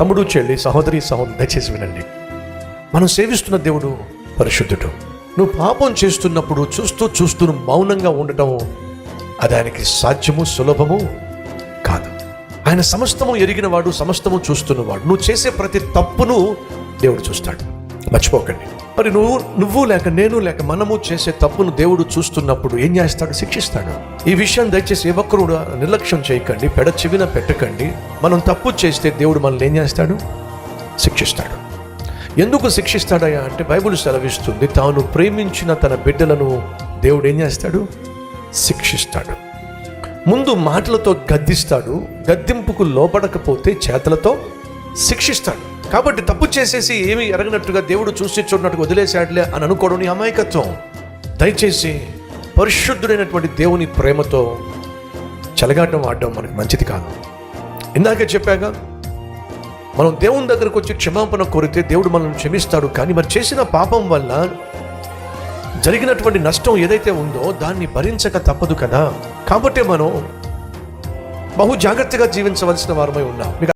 తమ్ముడు చెల్లి సహోదరి సహోదరు దయచేసి వినండి. మనం సేవిస్తున్న దేవుడు పరిశుద్ధుడు. నువ్వు పాపం చేస్తున్నప్పుడు చూస్తూ చూస్తూ మౌనంగా ఉండటం అది ఆయనకి సాధ్యము సులభము కాదు. ఆయన సమస్తము ఎరిగినవాడు సమస్తము చూస్తున్నవాడు. నువ్వు చేసే ప్రతి తప్పును దేవుడు చూస్తాడు. మర్చిపోకండి. మరి నువ్వు నువ్వు లేక నేను లేక మనము చేసే తప్పును దేవుడు చూస్తున్నప్పుడు ఏం చేస్తాడు? శిక్షిస్తాడు. ఈ విషయం దయచేసి ఏ ఒక్కరు నిర్లక్ష్యం చేయకండి పెడ చెవిన పెట్టకండి. మనం తప్పు చేస్తే దేవుడు మనల్ని ఏం చేస్తాడు? శిక్షిస్తాడు. ఎందుకు శిక్షిస్తాడయ్యా అంటే బైబిల్ సెలవిస్తుంది తాను ప్రేమించిన తన బిడ్డలను దేవుడు ఏం చేస్తాడు? శిక్షిస్తాడు. ముందు మాటలతో గద్దిస్తాడు గద్దింపుకు లోపడకపోతే చేతలతో శిక్షిస్తాడు. కాబట్టి తప్పు చేసేసి ఏమి ఎరగనట్టుగా దేవుడు చూసి చూడనట్టుగా వదిలేశాడులే అని అనుకోవడం నీ అమాయకత్వం. దయచేసి పరిశుద్ధుడైనటువంటి దేవుని ప్రేమతో చెలగాటం ఆడడం మనకు మంచిది కాదు. ఇందాకే చెప్పాగా మనం దేవుని దగ్గరకు వచ్చి క్షమాపణ కోరితే దేవుడు మనల్ని క్షమిస్తాడు కానీ మరి చేసిన పాపం వల్ల జరిగినటువంటి నష్టం ఏదైతే ఉందో దాన్ని భరించక తప్పదు కదా. కాబట్టి మనం బహు జాగ్రత్తగా జీవించవలసిన వారమై ఉన్నాం.